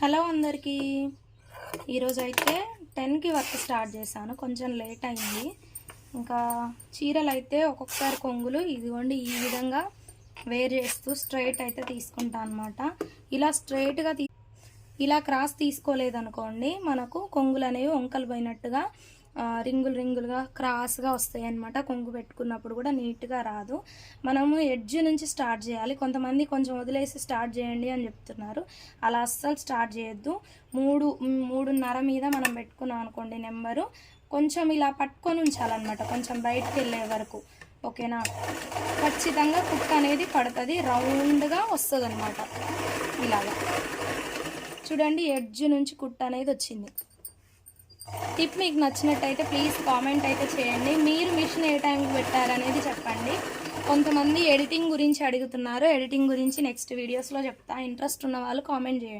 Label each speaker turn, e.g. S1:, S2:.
S1: Hello అందరికీ. ఈరోజు అయితే టెన్కి వర్క్ స్టార్ట్ చేశాను. కొంచెం లేట్ అయింది. ఇంకా చీరలు అయితే ఒక్కొక్కసారి కొంగులు ఇదిగోండి ఈ విధంగా వేర్ చేస్తూ స్ట్రైట్ అయితే తీసుకుంటా అనమాట ఇలా స్ట్రైట్గా తీ ఇలా క్రాస్ తీసుకోలేదనుకోండి మనకు కొంగులు అనేవి వంకలు పోయినట్టుగా రింగులు రింగులుగా క్రాస్గా వస్తాయి అన్నమాట కొంగు పెట్టుకున్నప్పుడు కూడా నీట్గా రాదు. మనము ఎడ్జ్ నుంచి స్టార్ట్ చేయాలి. కొంతమంది కొంచెం వదిలేసి స్టార్ట్ చేయండి అని చెప్తున్నారు. అలా అస్సలు స్టార్ట్ చేయొద్దు. మూడు మూడున్నర మీద మనం పెట్టుకున్నాం అనుకోండి నెంబరు. కొంచెం ఇలా పట్టుకొని ఉంచాలన్నమాట. కొంచెం బయటకు వెళ్ళే వరకు. ఓకేనా? ఖచ్చితంగా కుక్ అనేది పడుతుంది. రౌండ్గా వస్తుంది అనమాట ఇలాగా. చూడండి ఎడ్జ్ నుంచి కుట్ అనేది వచ్చింది. టిప్ మీకు నచ్చినట్టయితే ప్లీజ్ కామెంట్ అయితే చేయండి. మీరు మిషన్ ఏ టైంకి పెట్టారనేది చెప్పండి. కొంతమంది ఎడిటింగ్ గురించి అడుగుతున్నారు. ఎడిటింగ్ గురించి నెక్స్ట్ వీడియోస్లో చెప్తా. ఇంట్రెస్ట్ ఉన్న వాళ్ళు కామెంట్ చేయండి.